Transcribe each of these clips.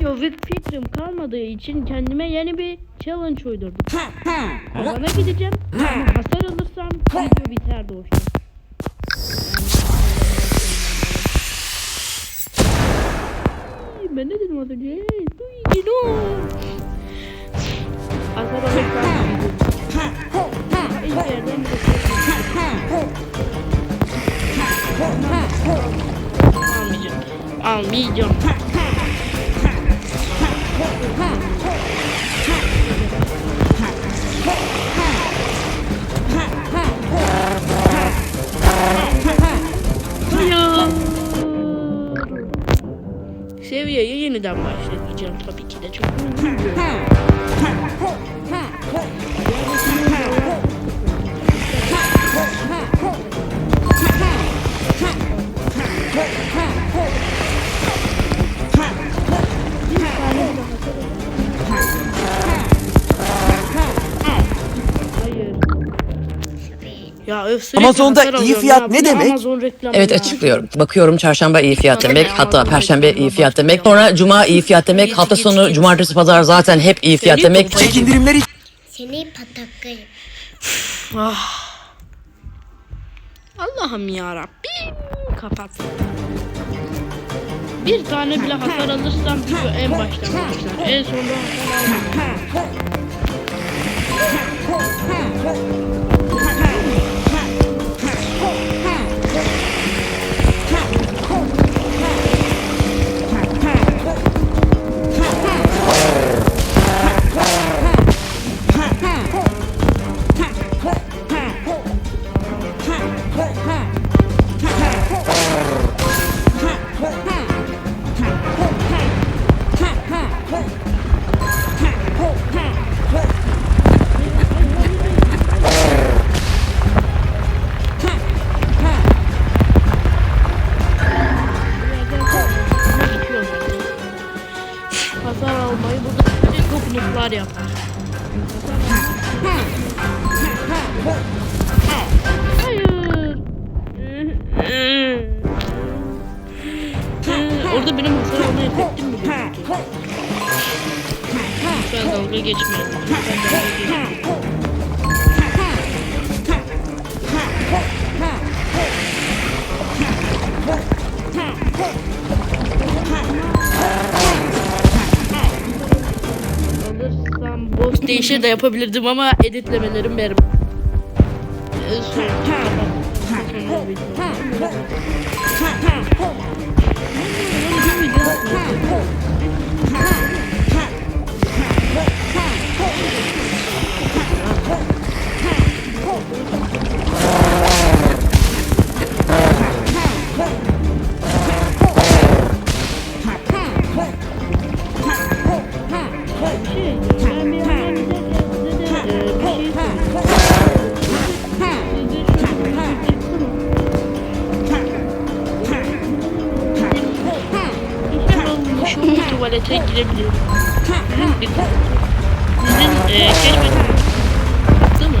video fikrim kalmadığı için kendime yeni bir challenge uydurdum. Alana gideceğim hasar alırsam video biter doğuştan. Ay, Ben ne dedim az önce? No! Hasar alırsam yerden bir Almayacağım. Almayacağım. Seviyeye yeniden başlayacağım tabii ki de çok üzülüyorum. Hayır. Sürekli Amazon'da hasar iyi alıyorum fiyat ya. ne Bu demek? Amazon reklamı Evet ya. açıklıyorum. Bakıyorum çarşamba iyi fiyat demek. Hatta perşembe iyi fiyat demek. Sonra cuma iyi fiyat demek. Hafta sonu cumartesi pazar zaten hep iyi fiyat demek. çek indirimler için Seni pataklarım. Ah. Allah'ım ya Rabbim kapat. Bir tane bile hasar alırsam video en baştan başlar. En sonunda hasar almam. Dalga geçmeyin. Alırsam boss değişir de yapabilirdim ama editlemelerim benim. Ee, sonra- tuvalete girebilirim. Sizin bir Sizin e, keşfetiniz değil mi?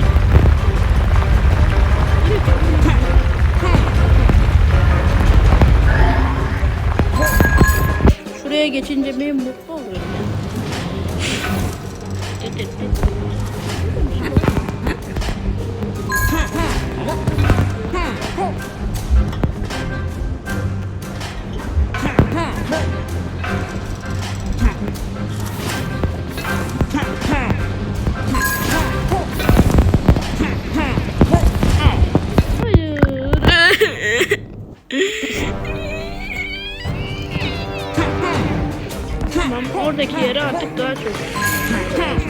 Şuraya geçince ben mutlu oluyorum ya. Evet, evet. Hayır. Tamam oradaki yere artık daha çok dikkat.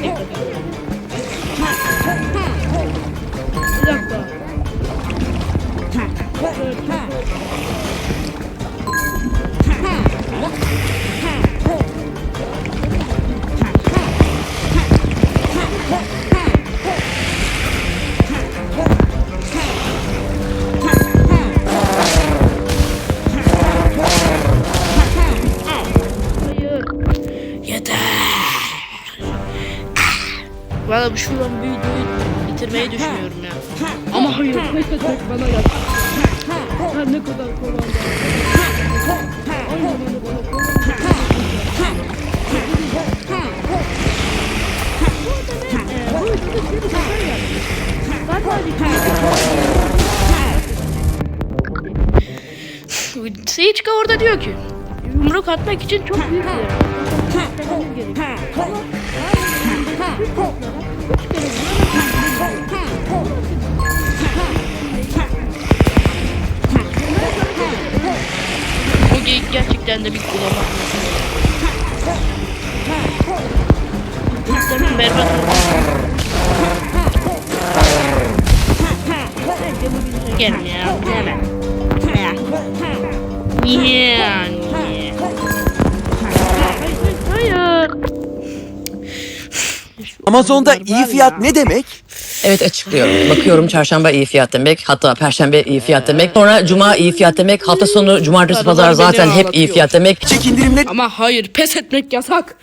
Bir dakika. Valla bu şuradan bu videoyu bitirmeyi düşünüyorum ya. Ama hayır ne kadar bana yap. Ha ne kadar kolay. Aynen orada diyor ki yumruk atmak için çok büyük bir yer. Bu geyik gerçekten de bir kulama. Tabii berbat Gel ya hemen. Yeah. Amazon'da iyi fiyat ne demek? Evet açıklıyorum. Bakıyorum çarşamba iyi fiyat demek. Hatta perşembe iyi fiyat demek. Sonra cuma iyi fiyat demek. Hafta sonu cumartesi pazar zaten hep iyi fiyat demek. Çek indirimler Ama hayır pes etmek yasak.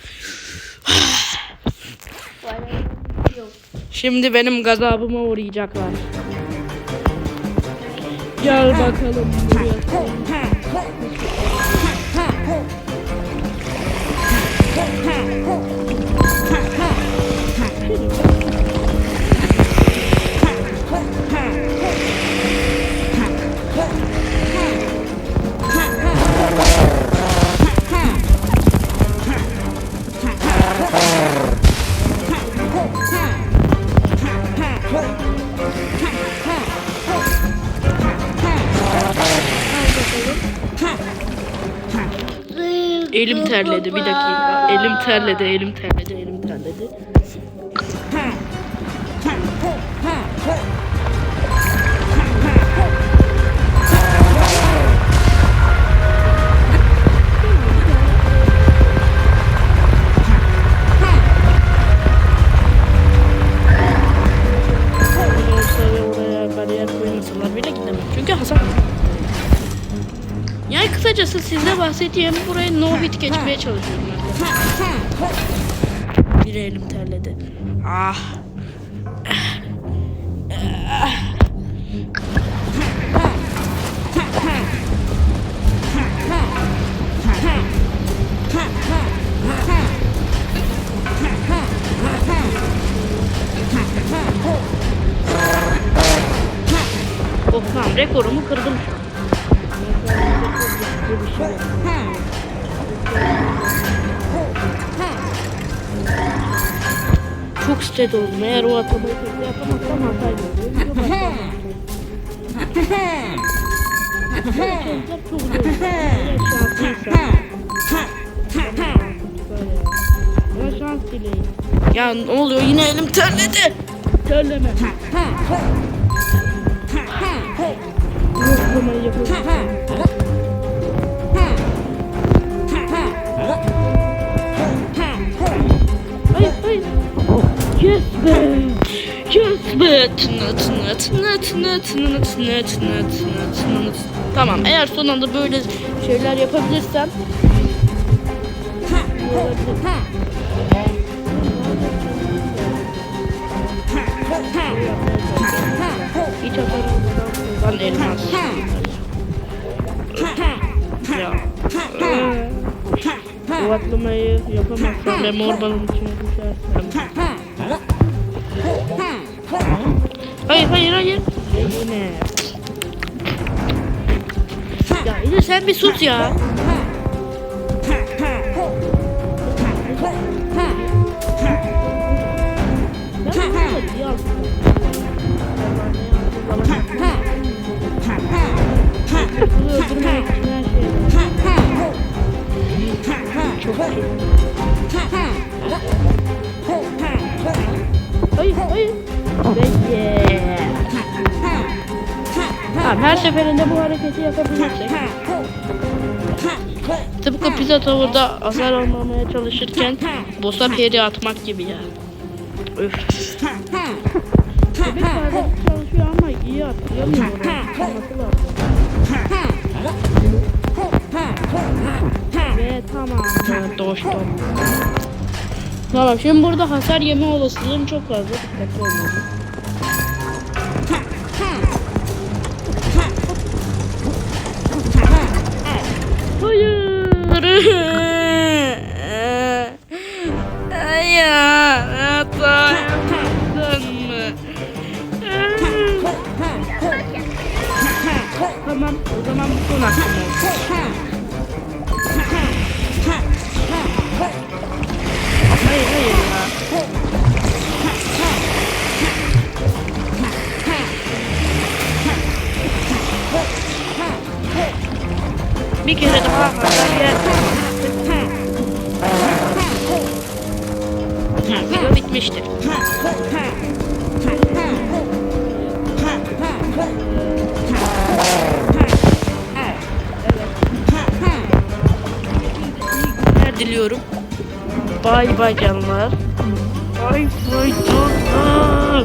Şimdi benim gazabıma uğrayacaklar. Gel bakalım buraya. Elim terledi bir dakika. Elim terledi, elim terledi, yani kısacası size bahsettiğim buraya no bit geçmeye çalışıyorum ben. Bir elim terledi. Ah. Oh tamam rekorumu kırdım şu an. bütçe doldum. Eğer o atamayı şey yapamazsam hatayla. Çok zor. Şanslıysa. şans dileyin. Ya ne oluyor yine elim terledi. Terleme. Yok, yapamıyorum. Tamam eğer son anda böyle şeyler yapabilirsem hiç hasar elmas. Ee, Bu atlamayı yapamazsam ve mor içine düşersem. Hayır hayır hayır. Yine. Ya yine sen bir sus ya. Her seferinde bu hareketi yapabilirsek. Tıpkı pizza tavırda hasar almamaya çalışırken boss'a peri atmak gibi ya. Öf. Bebek kardeşi çalışıyor ama tamam. Doştum. Tamam şimdi burada hasar yeme olasılığım çok fazla. Dikkatli olmalıyım. Video bitmiştir. günler diliyorum. Bay bay canlar. Bay bay canlar.